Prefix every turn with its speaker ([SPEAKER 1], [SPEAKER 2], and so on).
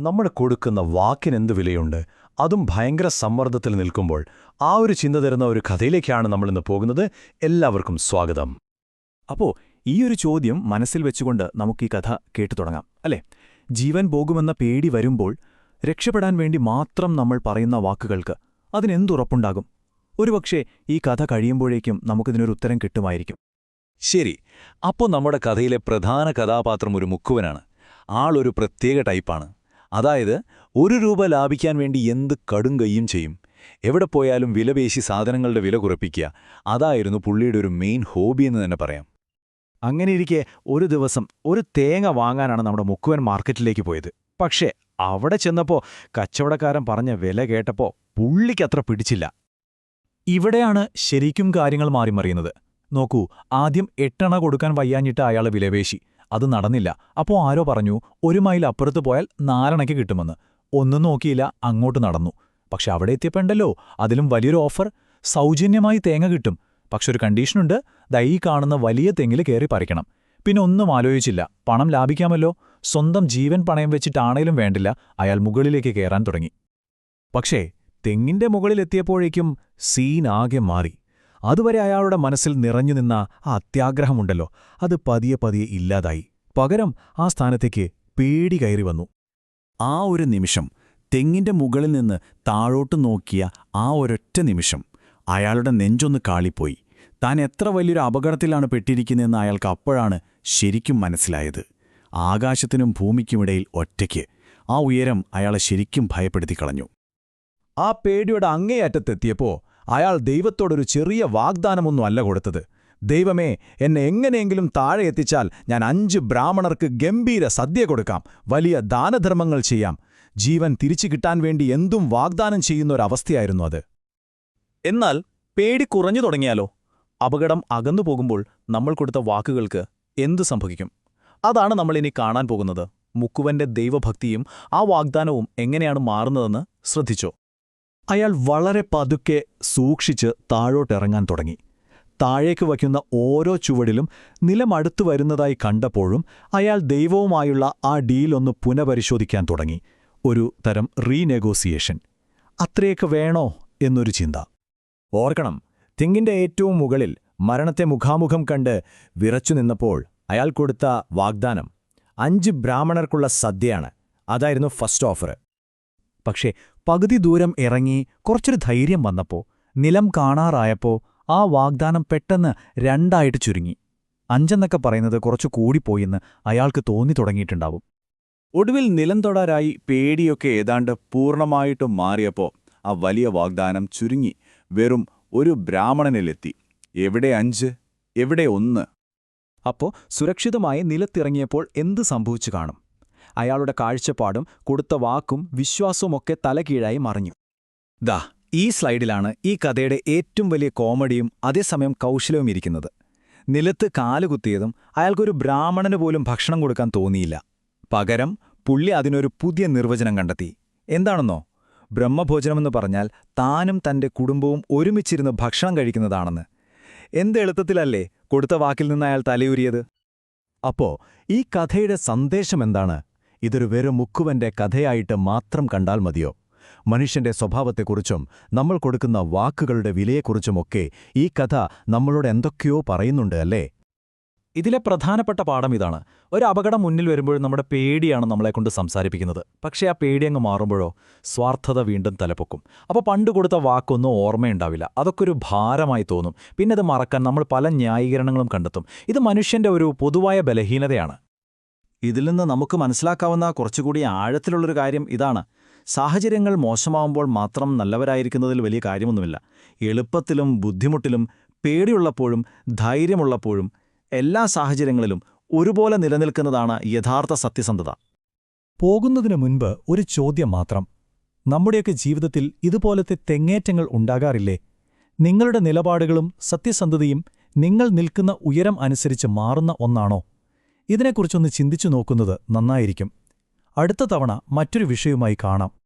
[SPEAKER 1] നമ്മൾ കൊടുക്കുന്ന വാക്കിനെന്ത് വിലയുണ്ട്? അതും ഭയങ്കര സമ്മർദ്ദത്തിൽ നിൽക്കുമ്പോൾ ആ ഒരു ചിന്ത തരുന്ന ഒരു കഥയിലേക്കാണ് നമ്മളിന്ന് പോകുന്നത്. എല്ലാവർക്കും സ്വാഗതം.
[SPEAKER 2] അപ്പോ ഈ ഒരു ചോദ്യം മനസ്സിൽ വെച്ചുകൊണ്ട് നമുക്ക് ഈ കഥ കേട്ടു തുടങ്ങാം അല്ലേ? ജീവൻ പോകുമെന്ന പേടി വരുമ്പോൾ രക്ഷപ്പെടാൻ വേണ്ടി മാത്രം നമ്മൾ പറയുന്ന വാക്കുകൾക്ക് അതിനെന്തുറപ്പുണ്ടാകും? ഒരുപക്ഷെ ഈ കഥ കഴിയുമ്പോഴേക്കും നമുക്കിതിനൊരു ഉത്തരം കിട്ടുമായിരിക്കും.
[SPEAKER 3] ശരി അപ്പോൾ നമ്മുടെ കഥയിലെ പ്രധാന കഥാപാത്രം ഒരു മുക്കുവനാണ്. ആളൊരു പ്രത്യേക ടൈപ്പാണ്. അതായത് ഒരു രൂപ ലാഭിക്കാൻ വേണ്ടി എന്ത് കടും കയ്യും ചെയ്യും? എവിടെ പോയാലും വിലപേശി സാധനങ്ങളുടെ വില കുറപ്പിക്കുക. അതായിരുന്നു പുള്ളിയുടെ ഒരു മെയിൻ ഹോബി എന്ന് തന്നെ പറയാം.
[SPEAKER 2] അങ്ങനെയിരിക്കെ ഒരു ദിവസം ഒരു തേങ്ങ വാങ്ങാനാണ് നമ്മുടെ മുക്കുവൻ മാർക്കറ്റിലേക്ക് പോയത്. പക്ഷേ അവിടെ ചെന്നപ്പോൾ കച്ചവടക്കാരൻ പറഞ്ഞ വില കേട്ടപ്പോ പുള്ളിക്കത്ര പിടിച്ചില്ല. ഇവിടെയാണ് ശരിക്കും കാര്യങ്ങൾ മാറിമറിയുന്നത്. നോക്കൂ ആദ്യം എട്ടണ കൊടുക്കാൻ വയ്യാഞ്ഞിട്ട് അയാൾ വിലപേശി. അത് നടന്നില്ല. അപ്പോ ആരോ പറഞ്ഞു ഒരു മൈൽ അപ്പുറത്ത് പോയാൽ നാലണയ്ക്ക് കിട്ടുമെന്ന്. ഒന്നും നോക്കിയില്ല അങ്ങോട്ട് നടന്നു. പക്ഷെ അവിടെ എത്തിയപ്പോണ്ടല്ലോ അതിലും വലിയൊരു ഓഫർ. സൗജന്യമായി തേങ്ങ കിട്ടും. പക്ഷെ ഒരു കണ്ടീഷനുണ്ട് ദൈ കാണുന്ന വലിയ തെങ്ങിൽ കയറി പറിക്കണം. പിന്നെ ഒന്നും ആലോചിച്ചില്ല പണം ലാഭിക്കാമല്ലോ. സ്വന്തം ജീവൻ പണയം വെച്ചിട്ടാണേലും വേണ്ടില്ല അയാൾ മുകളിലേക്ക് കയറാൻ തുടങ്ങി. പക്ഷേ തെങ്ങിന്റെ മുകളിലെത്തിയപ്പോഴേക്കും സീനാകെ മാറി. അതുവരെ അയാളുടെ മനസ്സിൽ നിറഞ്ഞുനിന്ന ആ അത്യാഗ്രഹമുണ്ടല്ലോ. അത് പതിയെ പതിയെ ഇല്ലാതായി. പകരം ആ സ്ഥാനത്തേക്ക് പേടി കയറി വന്നു. ആ ഒരു നിമിഷം തെങ്ങിന്റെ മുകളിൽ നിന്ന് താഴോട്ട് നോക്കിയ ആ ഒരൊറ്റ നിമിഷം അയാളുടെ നെഞ്ചൊന്ന് കാളിപ്പോയി. താൻ എത്ര വലിയൊരു അപകടത്തിലാണ് പെട്ടിരിക്കുന്നതെന്ന് അയാൾക്ക് അപ്പോഴാണ് ശരിക്കും മനസ്സിലായത്. ആകാശത്തിനും ഭൂമിക്കുമിടയിൽ ഒറ്റയ്ക്ക്. ആ ഉയരം അയാളെ ശരിക്കും ഭയപ്പെടുത്തി കളഞ്ഞു ആ പേടിയുടെ അങ്ങേയറ്റത്തെത്തിയപ്പോ അയാൾ ദൈവത്തോടൊരു ചെറിയ വാഗ്ദാനമൊന്നും അല്ല കൊടുത്തത്. ദൈവമേ എന്നെ എങ്ങനെയെങ്കിലും താഴെ എത്തിച്ചാൽ ഞാൻ അഞ്ച് ബ്രാഹ്മണർക്ക് ഗംഭീര സദ്യ കൊടുക്കാം വലിയ ദാനധർമ്മങ്ങൾ ചെയ്യാം. ജീവൻ തിരിച്ചു കിട്ടാൻ വേണ്ടി എന്തും വാഗ്ദാനം ചെയ്യുന്നൊരവസ്ഥയായിരുന്നു അത്. എന്നാൽ പേടി കുറഞ്ഞു തുടങ്ങിയാലോ? അപകടം അകന്നു പോകുമ്പോൾ നമ്മൾ കൊടുത്ത വാക്കുകൾക്ക് എന്തു സംഭവിക്കും? അതാണ് നമ്മളിനി കാണാൻ പോകുന്നത്. മുക്കുവന്റെ ദൈവഭക്തിയും ആ വാഗ്ദാനവും എങ്ങനെയാണ് മാറുന്നതെന്ന് ശ്രദ്ധിച്ചോ? അയാൾ വളരെ പതുക്കെ സൂക്ഷിച്ച് താഴോട്ടിറങ്ങാൻ തുടങ്ങി. താഴേക്ക് വയ്ക്കുന്ന ഓരോ ചുവടിലും നിലമടുത്തു വരുന്നതായി കണ്ടപ്പോഴും അയാൾ ദൈവവുമായുള്ള ആ ഡീലൊന്ന് പുനഃപരിശോധിക്കാൻ തുടങ്ങി. ഒരു തരം റീനെഗോസിയേഷൻ. അത്രയൊക്കെ വേണോ എന്നൊരു ചിന്ത. ഓർക്കണം തിങ്ങിന്റെ ഏറ്റവും മുകളിൽ മരണത്തെ മുഖാമുഖം കണ്ട് വിറച്ചു നിന്നപ്പോൾ അയാൾ കൊടുത്ത വാഗ്ദാനം അഞ്ച് ബ്രാഹ്മണർക്കുള്ള സദ്യയാണ്. അതായിരുന്നു ഫസ്റ്റ് ഓഫർ പക്ഷേ പകുതി ദൂരം ഇറങ്ങി കുറച്ചൊരു ധൈര്യം വന്നപ്പോ നിലം കാണാറായപ്പോ ആ വാഗ്ദാനം പെട്ടെന്ന് രണ്ടായിട്ട് ചുരുങ്ങി. അഞ്ചെന്നൊക്കെ പറയുന്നത് കുറച്ചു കൂടിപ്പോയെന്ന് അയാൾക്ക് തോന്നി തുടങ്ങിയിട്ടുണ്ടാവും. ഒടുവിൽ നിലം തൊടാരായി പേടിയൊക്കെ ഏതാണ്ട് പൂർണമായിട്ടും മാറിയപ്പോ ആ വലിയ വാഗ്ദാനം ചുരുങ്ങി. വെറും ഒരു ബ്രാഹ്മണനിലെത്തി. എവിടെ അഞ്ച്? എവിടെ ഒന്ന്? അപ്പോ സുരക്ഷിതമായി നിലത്തിറങ്ങിയപ്പോൾ എന്ത് സംഭവിച്ചു കാണും? അയാളുടെ കാഴ്ചപ്പാടും കൊടുത്ത വാക്കും വിശ്വാസവുമൊക്കെ തലകീഴായി മറിഞ്ഞു. ദാ ഈ സ്ലൈഡിലാണ് ഈ കഥയുടെ ഏറ്റവും വലിയ കോമഡിയും അതേസമയം കൗശലവും ഇരിക്കുന്നത്. നിലത്ത് കാലുകുത്തിയതും അയാൾക്കൊരു ബ്രാഹ്മണന് പോലും ഭക്ഷണം കൊടുക്കാൻ തോന്നിയില്ല. പകരം പുള്ളി അതിനൊരു പുതിയ നിർവചനം കണ്ടെത്തി. എന്താണെന്നോ? ബ്രഹ്മഭോജനമെന്ന് പറഞ്ഞാൽ താനും തന്റെ കുടുംബവും ഒരുമിച്ചിരുന്ന് ഭക്ഷണം കഴിക്കുന്നതാണെന്ന്. എന്ത് എളുപ്പത്തിലല്ലേ കൊടുത്ത വാക്കിൽ നിന്ന് അയാൾ തലയൂരിയത്? അപ്പോ ഈ കഥയുടെ സന്ദേശമെന്താണ് ഇതൊരു വെറും മുക്കുവന്റെ കഥയായിട്ട് മാത്രം കണ്ടാൽ മതിയോ? മനുഷ്യന്റെ സ്വഭാവത്തെക്കുറിച്ചും നമ്മൾ കൊടുക്കുന്ന വാക്കുകളുടെ വിലയെക്കുറിച്ചുമൊക്കെ ഈ കഥ നമ്മളോട് എന്തൊക്കെയോ പറയുന്നുണ്ട് അല്ലേ? ഇതിലെ പ്രധാനപ്പെട്ട പാഠം ഇതാണ്. ഒരു അപകടം മുന്നിൽ വരുമ്പോൾ നമ്മുടെ പേടിയാണ് നമ്മളെക്കൊണ്ട് സംസാരിപ്പിക്കുന്നത്. പക്ഷേ ആ പേടി അങ്ങ് മാറുമ്പോഴോ സ്വാർത്ഥത വീണ്ടും തലപ്പൊക്കും അപ്പോൾ പണ്ട് കൊടുത്ത വാക്കൊന്നും ഓർമ്മയുണ്ടാവില്ല. അതൊക്കെ ഒരു ഭാരമായി തോന്നും. പിന്നെ അത് മറക്കാൻ നമ്മൾ പല ന്യായീകരണങ്ങളും കണ്ടെത്തും. ഇത് മനുഷ്യന്റെ ഒരു പൊതുവായ ബലഹീനതയാണ്. ഇതിൽ നിന്ന് നമുക്ക് മനസ്സിലാക്കാവുന്ന കുറച്ചുകൂടി ആഴത്തിലുള്ളൊരു കാര്യം ഇതാണ്. സാഹചര്യങ്ങൾ മോശമാവുമ്പോൾ മാത്രം നല്ലവരായിരിക്കുന്നതിൽ വലിയ കാര്യമൊന്നുമില്ല. എളുപ്പത്തിലും ബുദ്ധിമുട്ടിലും പേടിയുള്ളപ്പോഴും ധൈര്യമുള്ളപ്പോഴും എല്ലാ സാഹചര്യങ്ങളിലും ഒരുപോലെ നിലനിൽക്കുന്നതാണ് യഥാർത്ഥ സത്യസന്ധത. പോകുന്നതിനു മുൻപ് ഒരു ചോദ്യം മാത്രം. നമ്മുടെയൊക്കെ ജീവിതത്തിൽ ഇതുപോലത്തെ തെങ്ങേറ്റങ്ങൾ ഉണ്ടാകാറില്ലേ? നിങ്ങളുടെ നിലപാടുകളും സത്യസന്ധതയും നിങ്ങൾ നിൽക്കുന്ന ഉയരം അനുസരിച്ച് മാറുന്ന ഒന്നാണോ? ഇതിനെക്കുറിച്ചൊന്ന് ചിന്തിച്ചു നോക്കുന്നത് നന്നായിരിക്കും. അടുത്ത തവണ മറ്റൊരു വിഷയവുമായി കാണാം.